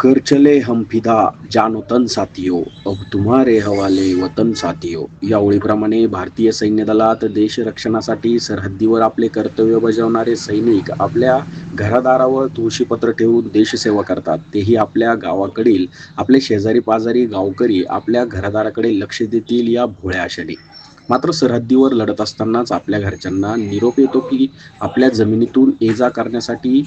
कर चले हम फिदा जानो तन साथियो. अब तुम्हारे हवाले वतन साथियो. या ओळीप्रमाणे भारतीय सैन्य दलात देश रक्षणासाठी सरहद्दीवर आपले कर्तव्य बजावणारे सैनिक आपल्या घरादारावर तुळशीपत्र ठेवून देशसेवा करतात. तेही आपल्या गावाकडील आपले शेजारी पाजारी गावकरी आपल्या घरादाराकडे लक्ष देतील या भोळ्या आशेने. मात्र सरहद्दीवर लढत असतानाच आपल्या घरच्यांना निरोप येतो की आपल्या जमिनीतून ये जा करण्यासाठी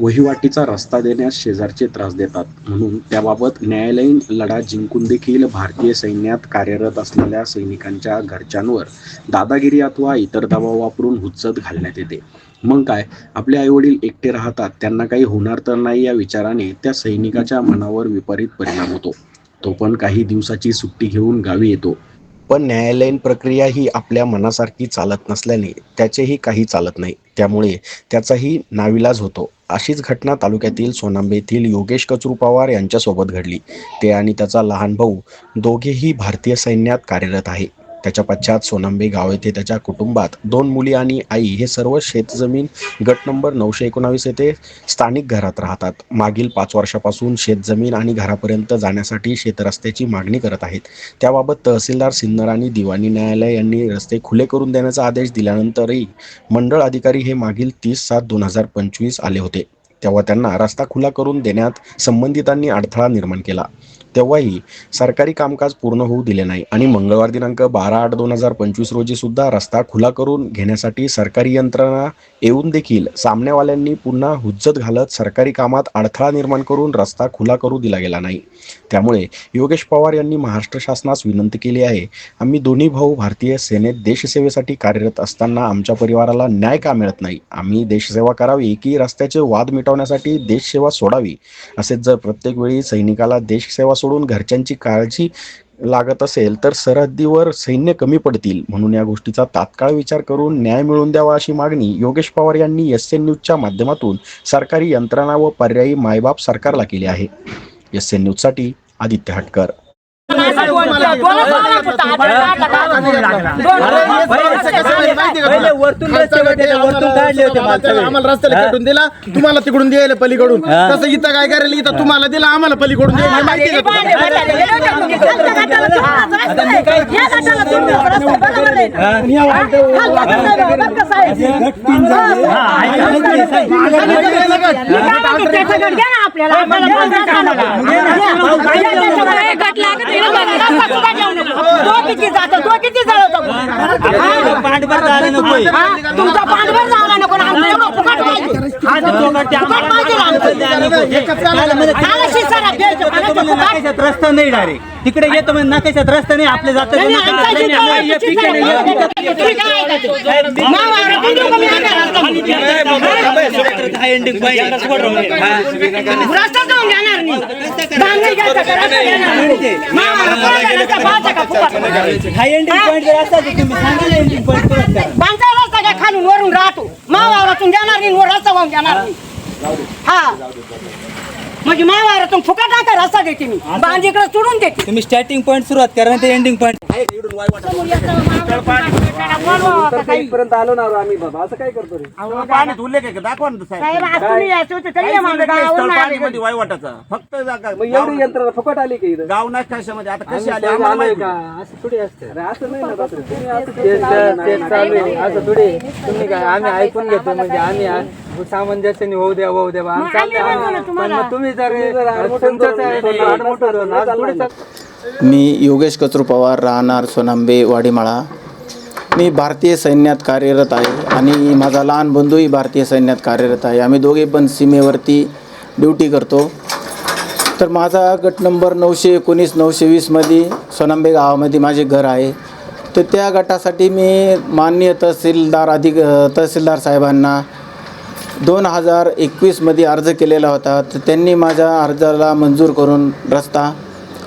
वहिवाटीचा रस्ता देण्यास शेजारचे त्रास देतात. म्हणून त्याबाबत न्यायालयीन लढा जिंकून देखील भारतीय सैन्यात कार्यरत असलेल्या सैनिकांच्या घरच्यांवर दादागिरी अथवा इतर दबाव वापरून हुज्जत घालण्यात येते. मग काय? आपले आईवडील एकटे राहतात. त्यांना काही होणार तर नाही या विचाराने त्या सैनिकाच्या मनावर विपरीत परिणाम होतो. तो पण काही दिवसाची सुट्टी घेऊन गावी येतो. पण न्यायालयीन प्रक्रिया ही आपल्या मनासारखी चालत नसल्याने त्याचेही काही चालत नाही. त्यामुळे त्याचाही नाविलाज होतो. अशीच घटना तालुक्यातील सोनांबे येथील योगेश कचरू पवार यांच्यासोबत घडली. ते आणि त्याचा लहान भाऊ दोघेही भारतीय सैन्यात कार्यरत आहे. त्याच्या पश्चात सोनांबे गाव येथे त्याच्या कुटुंबात दोन मुली आणि आई हे सर्व शेतजमीन गट नंबर नऊशे एकोणावीस येथे स्थानिक घरात राहतात. मागील पाच वर्षापासून शेतजमीन आणि घरापर्यंत जाण्यासाठी शेतरस्त्याची मागणी करत आहेत. त्याबाबत तहसीलदार सिन्नर आणि दिवाणी न्यायालय यांनी रस्ते खुले करून देण्याचा आदेश दिल्यानंतरही मंडळ अधिकारी हे मागील तीस सात दोन हजार पंचवीस आले होते. तेव्हा त्यांना रस्ता खुला करून देण्यात संबंधितांनी अडथळा निर्माण केला. तेव्हाही सरकारी कामकाज पूर्ण होऊ दिले नाही आणि मंगळवार दिनांक बारा आठ दोन हजार पंचवीस रोजी सुद्धा रस्ता खुला करून घेण्यासाठी सरकारी यंत्रणा येऊन देखील सामनेवाल्यांनी पुन्हा हुज्जत घालत सरकारी कामात अडथळा निर्माण करून रस्ता खुला करू दिला गेला नाही. त्यामुळे योगेश पवार यांनी महाराष्ट्र शासनास विनंती केली आहे आम्ही दोन्ही भाऊ भारतीय सेनेत देशसेवेसाठी कार्यरत असताना आमच्या परिवाराला न्याय का मिळत नाही? आम्ही देशसेवा करावी की रस्त्याचे वाद मिटवण्यासाठी देशसेवा सोडावी? असेच जर प्रत्येक वेळी सैनिकाला देशसेवा सोडून घरच्यांची काळजी लागत असेल तर सरहद्दीवर सैन्य कमी पडतील म्हणून या गोष्टीचा तात्काळ विचार करून न्याय मिळवून द्यावा अशी मागणी योगेश पवार यांनी एस एन न्यूजच्या माध्यमातून सरकारी यंत्रणा व पर्यायी मायबाप सरकारला केली आहे. एस एन न्यूजसाठी आदित्य हटकर. पहिले वरतून रस्ते होते, वरतून काढले होते माल सगळे. आम्हाला रस्त्याला खेटून दिला तुम्हाला तिकडून द्यायला पलीकडून तसं इथं काय करायला इथं तुम्हाला दिला आम्हाला पलीकडून द्यायला हे माहिती आहे का पाठभर झालं तुमचा झाला. हा, तो द्यायचं, तिकडे कोणाचं म्हणजे फुकट? नाकाशात रस्ता नाही डायरेक्ट. तिकडे येतो म्हणजे नाकाशात रस्ता नाही आपले जातं जर तुम्ही. बांधचा रस्ता काय खालून वरून राहतो. मावावरातून देणार नाही वर रस्ता वाहून देणार नाही. हा. म्हणजे मावावरातून फुकट टाका रस्ता देते मी. बांध इकडे सोडून देते. तुम्ही स्टार्टिंग पॉईंट सुरुवात करा ना ते एंडिंग पॉईंट पाणी धुले काय दाखवा ना साहेब. साहेब आज तुम्ही यायचं होतं तरी या माझ्या गावावरून आले घरी. वायवाटाचा फक्त जागा एवढी यंत्रणा फुकट आली की इथं? गाव कशामध्ये? आता कशी आली? आम्हाला माहिती. नाही. असं थोडी असतं. अरे असं नाही ना. तुम्ही असं तेच तेच चालू आहे. असं थोडी तुम्ही काय आम्ही ऐकून घेतो म्हणजे आम्ही आ- सामंजस्याने होऊ द्या होऊ द्या बा. आम्ही मग चाललंय आम्ही म्हणतो ना आम्ही. पण तुम्हाला. मग तुम्ही जर आडमुठं धरून आज मी योगेश कचरू पवार राहणार सोनांबे वाडीमाळा मी भारतीय सैन्यात कार्यरत आहे आणि माझा लहान बंधूही भारतीय सैन्यात कार्यरत आहे आम्ही दोघे पण सीमेवरती ड्युटी करतो तर माझा गट नंबर नऊशे एकोणीस नऊशे वीसमध्ये सोनांबे गावामध्ये माझे घर आहे तर त्या गटासाठी मी माननीय तहसीलदार अधिक तहसीलदार साहेबांना दोन हजार एकवीसमध्ये अर्ज केलेला होता. तर त्यांनी माझ्या अर्जाला मंजूर करून रस्ता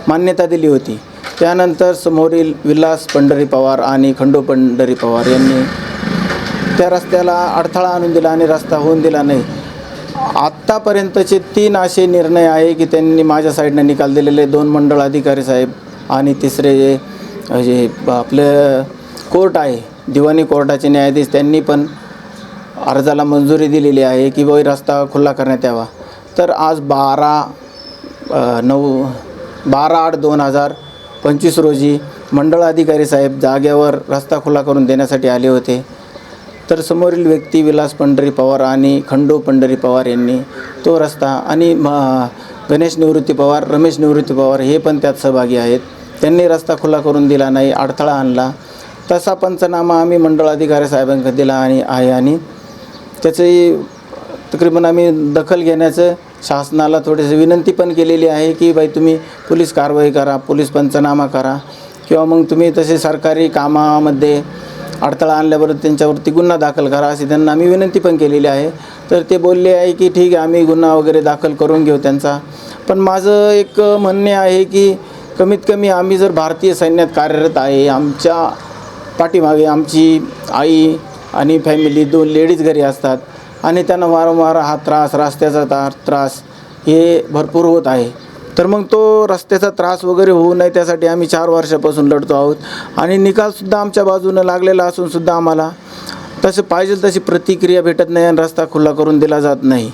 मान्यता दिली होती. त्यानंतर समोरील विलास पंढरी पवार आणि खंडू पंढरी पवार यांनी त्या रस्त्याला अडथळा आणून दिला आणि रस्ता होऊन दिला नाही. आत्तापर्यंतचे तीन असे निर्णय आहे की त्यांनी माझ्या साईडनं निकाल दिलेले. दोन मंडळ अधिकारी साहेब आणि तिसरे जे जे आपलं कोर्ट आहे दिवाणी कोर्टाचे न्यायाधीश त्यांनी पण अर्जाला मंजुरी दिलेली आहे की बाई रस्ता खुला करण्यात यावा. तर आज बारा नऊ बारा आठ दोन हजार पंचवीस रोजी मंडळ अधिकारी साहेब जागेवर रस्ता खुला करून देण्यासाठी आले होते. तर समोरील व्यक्ती विलास पंढरी पवार आणि खंडू पंढरी पवार यांनी तो रस्ता आणि म गणेश निवृत्ती पवार रमेश निवृत्ती पवार हे पण त्यात सहभागी आहेत. त्यांनी रस्ता खुला करून दिला नाही अडथळा आणला. तसा पंचनामा आम्ही मंडळ अधिकारी साहेबांकडे दिला आणि आहे आणि त्याचंही तकरीबन आम्ही दखल घेण्याचं शासनाला थोडीशी विनंती पण केलेली आहे की बाई तुम्ही पोलीस कारवाई करा पोलीस पंचनामा करा. किंवा मग तुम्ही तसे सरकारी कामामध्ये अडथळा आणल्याबरोबर त्यांच्यावरती गुन्हा दाखल करा अशी त्यांना आम्ही विनंती पण केलेली आहे. तर ते बोलले आहे की ठीक आहे आम्ही गुन्हा वगैरे दाखल करून घेऊ त्यांचा. पण माझं एक म्हणणे आहे की कमीत कमी आम्ही जर भारतीय सैन्यात कार्यरत आहे आमच्या पाठीमागे आमची आई आणि फॅमिली दोन लेडीज घरी असतात. आणि त्यांना वारंवार हा त्रास रस्त्याचा त्रास हे भरपूर होत आहे. तर मग तो रस्त्याचा त्रास वगैरे होऊ नये त्यासाठी आम्ही चार वर्षापासून लढतो आहोत. आणि निकालसुद्धा आमच्या बाजूनं लागलेला असूनसुद्धा आम्हाला तसं पाहिजे तशी प्रतिक्रिया भेटत नाही आणि रस्ता खुला करून दिला जात नाही.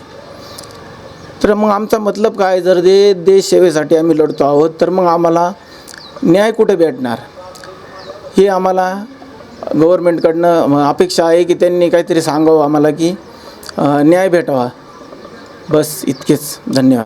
तर मग आमचा मतलब काय जर दे देश सेवेसाठी आम्ही लढतो आहोत तर मग आम्हाला न्याय कुठे भेटणार? हे आम्हाला गव्हर्मेंटकडनं अपेक्षा आहे की त्यांनी काहीतरी सांगावं आम्हाला की न्याय भेटावा. बस इतकेच. धन्यवाद.